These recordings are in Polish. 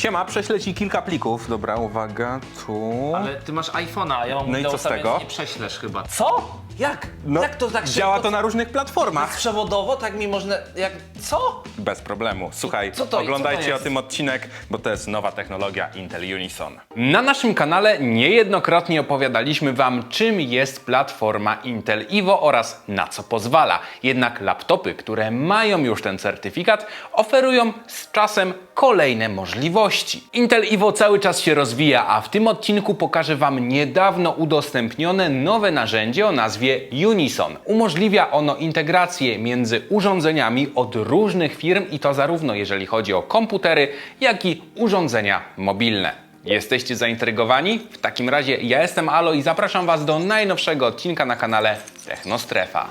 Siema, prześlę ci kilka plików. Dobra, uwaga, tu. Ale ty masz iPhone'a, a ja mam No i co z tego? nie prześlesz chyba. Co? Jak? No, Jak to tak Działa to na różnych platformach. Przewodowo, tak mi można... Jak... Co? Bez problemu. Słuchaj, Co to- oglądajcie co to o jest? tym odcinek, bo to jest nowa technologia Intel Unison. Na naszym kanale niejednokrotnie opowiadaliśmy Wam, czym jest platforma Intel Evo oraz na co pozwala. Jednak laptopy, które mają już ten certyfikat, oferują z czasem kolejne możliwości. Intel Evo cały czas się rozwija, a w tym odcinku pokażę Wam niedawno udostępnione nowe narzędzie o nazwie Unison. Umożliwia ono integrację między urządzeniami od różnych firm i to zarówno jeżeli chodzi o komputery, jak i urządzenia mobilne. Jesteście zaintrygowani? W takim razie ja jestem Alo i zapraszam Was do najnowszego odcinka na kanale Technostrefa.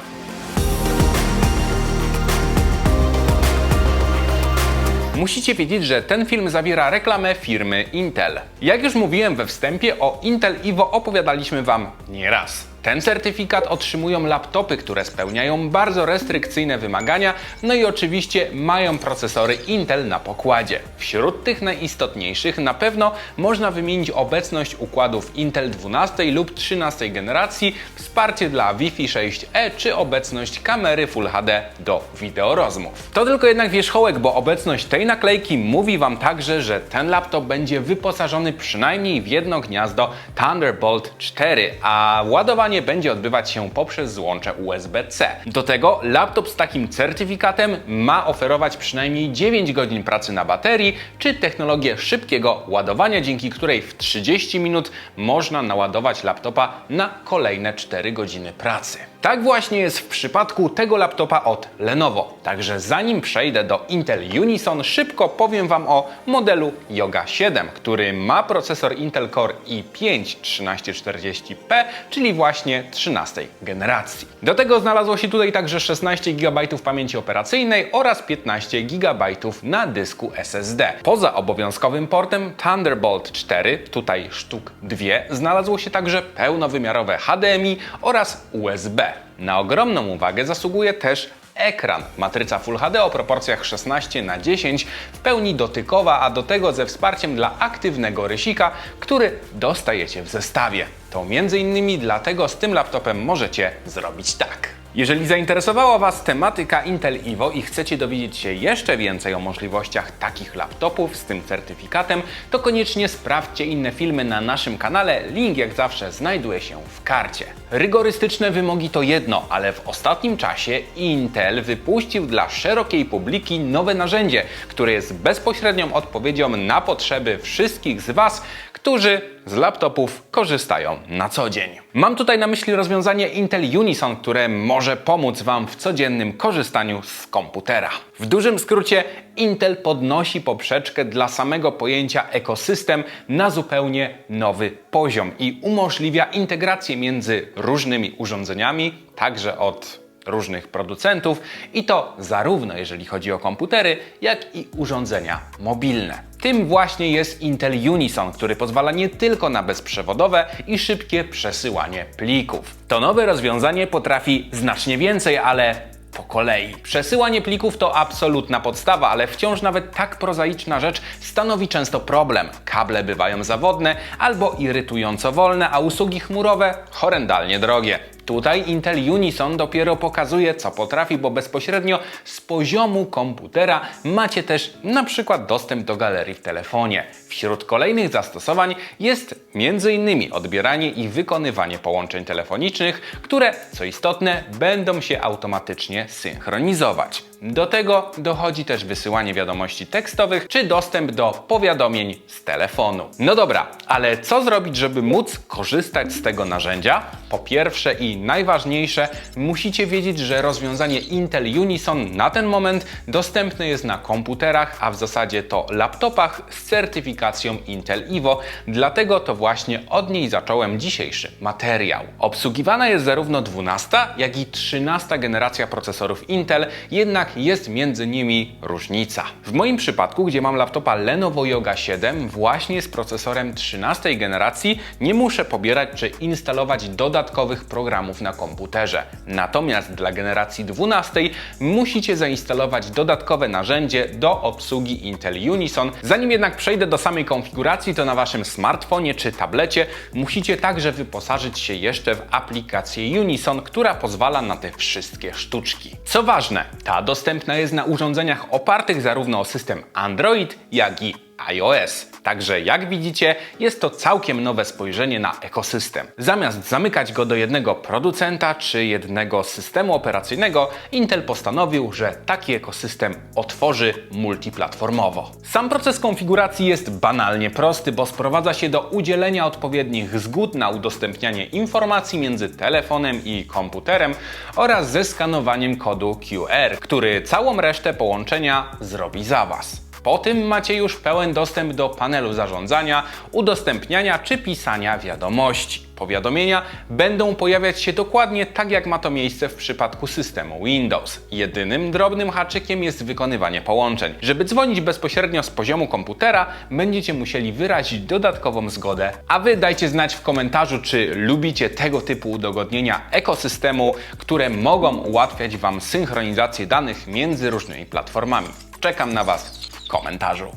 Musicie wiedzieć, że ten film zawiera reklamę firmy Intel. Jak już mówiłem we wstępie, o Intel Evo opowiadaliśmy Wam nieraz. Ten certyfikat otrzymują laptopy, które spełniają bardzo restrykcyjne wymagania, no i oczywiście mają procesory Intel na pokładzie. Wśród tych najistotniejszych na pewno można wymienić obecność układów Intel 12 lub 13 generacji, wsparcie dla Wi-Fi 6E czy obecność kamery Full HD do wideorozmów. To tylko jednak wierzchołek, bo obecność tej naklejki mówi Wam także, że ten laptop będzie wyposażony przynajmniej w jedno gniazdo Thunderbolt 4, a ładowanie będzie odbywać się poprzez złącze USB-C. Do tego laptop z takim certyfikatem ma oferować przynajmniej 9 godzin pracy na baterii, czy technologię szybkiego ładowania, dzięki której w 30 minut można naładować laptopa na kolejne 4 godziny pracy. Tak właśnie jest w przypadku tego laptopa od Lenovo. Także zanim przejdę do Intel Unison, szybko powiem Wam o modelu Yoga 7, który ma procesor Intel Core i5 1340p, czyli właśnie 13 generacji. Do tego znalazło się tutaj także 16 GB pamięci operacyjnej oraz 15 GB na dysku SSD. Poza obowiązkowym portem Thunderbolt 4, tutaj sztuk 2, znalazło się także pełnowymiarowe HDMI oraz USB. Na ogromną uwagę zasługuje też ekran. Matryca Full HD o proporcjach 16 na 10 w pełni dotykowa, a do tego ze wsparciem dla aktywnego rysika, który dostajecie w zestawie. To innymi dlatego z tym laptopem możecie zrobić tak. Jeżeli zainteresowała Was tematyka Intel Evo i chcecie dowiedzieć się jeszcze więcej o możliwościach takich laptopów z tym certyfikatem, to koniecznie sprawdźcie inne filmy na naszym kanale. Link jak zawsze znajduje się w karcie. Rygorystyczne wymogi to jedno, ale w ostatnim czasie Intel wypuścił dla szerokiej publiki nowe narzędzie, które jest bezpośrednią odpowiedzią na potrzeby wszystkich z Was, którzy z laptopów korzystają na co dzień. Mam tutaj na myśli rozwiązanie Intel Unison, które może pomóc Wam w codziennym korzystaniu z komputera. W dużym skrócie Intel podnosi poprzeczkę dla samego pojęcia ekosystem na zupełnie nowy poziom i umożliwia integrację między różnymi urządzeniami, także od różnych producentów i to zarówno jeżeli chodzi o komputery, jak i urządzenia mobilne. Tym właśnie jest Intel Unison, który pozwala nie tylko na bezprzewodowe i szybkie przesyłanie plików. To nowe rozwiązanie potrafi znacznie więcej, ale po kolei. Przesyłanie plików to absolutna podstawa, ale wciąż nawet tak prozaiczna rzecz stanowi często problem. Kable bywają zawodne albo irytująco wolne, a usługi chmurowe horrendalnie drogie. Tutaj Intel Unison dopiero pokazuje, co potrafi, bo bezpośrednio z poziomu komputera macie też na przykład dostęp do galerii w telefonie. Wśród kolejnych zastosowań jest m.in. odbieranie i wykonywanie połączeń telefonicznych, które, co istotne, będą się automatycznie synchronizować. Do tego dochodzi też wysyłanie wiadomości tekstowych czy dostęp do powiadomień z telefonu. No dobra, ale co zrobić, żeby móc korzystać z tego narzędzia? Po pierwsze i najważniejsze, musicie wiedzieć, że rozwiązanie Intel Unison na ten moment dostępne jest na komputerach, a w zasadzie to laptopach z certyfikacją Intel Evo, dlatego to właśnie od niej zacząłem dzisiejszy materiał. Obsługiwana jest zarówno 12, jak i 13 generacja procesorów Intel, jednak jednak jest między nimi różnica. W moim przypadku, gdzie mam laptopa Lenovo Yoga 7 właśnie z procesorem 13 generacji, nie muszę pobierać czy instalować dodatkowych programów na komputerze. Natomiast dla generacji 12 musicie zainstalować dodatkowe narzędzie do obsługi Intel Unison. Zanim jednak przejdę do samej konfiguracji, to na waszym smartfonie czy tablecie musicie także wyposażyć się jeszcze w aplikację Unison, która pozwala na te wszystkie sztuczki. Co ważne, ta dostępna jest na urządzeniach opartych zarówno o system Android, jak i iOS. Także jak widzicie, jest to całkiem nowe spojrzenie na ekosystem. Zamiast zamykać go do jednego producenta czy jednego systemu operacyjnego, Intel postanowił, że taki ekosystem otworzy multiplatformowo. Sam proces konfiguracji jest banalnie prosty, bo sprowadza się do udzielenia odpowiednich zgód na udostępnianie informacji między telefonem i komputerem oraz ze skanowaniem kodu QR, który całą resztę połączenia zrobi za Was. Po tym macie już pełen dostęp do panelu zarządzania, udostępniania czy pisania wiadomości. Powiadomienia będą pojawiać się dokładnie tak, jak ma to miejsce w przypadku systemu Windows. Jedynym drobnym haczykiem jest wykonywanie połączeń. Żeby dzwonić bezpośrednio z poziomu komputera, będziecie musieli wyrazić dodatkową zgodę. A wy dajcie znać w komentarzu, czy lubicie tego typu udogodnienia ekosystemu, które mogą ułatwiać Wam synchronizację danych między różnymi platformami. Czekam na Was komentarzu.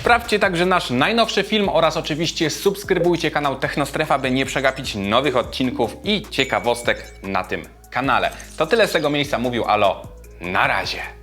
Sprawdźcie także nasz najnowszy film oraz oczywiście subskrybujcie kanał Technostrefa, by nie przegapić nowych odcinków i ciekawostek na tym kanale. To tyle z tego miejsca mówił Alo. Na razie.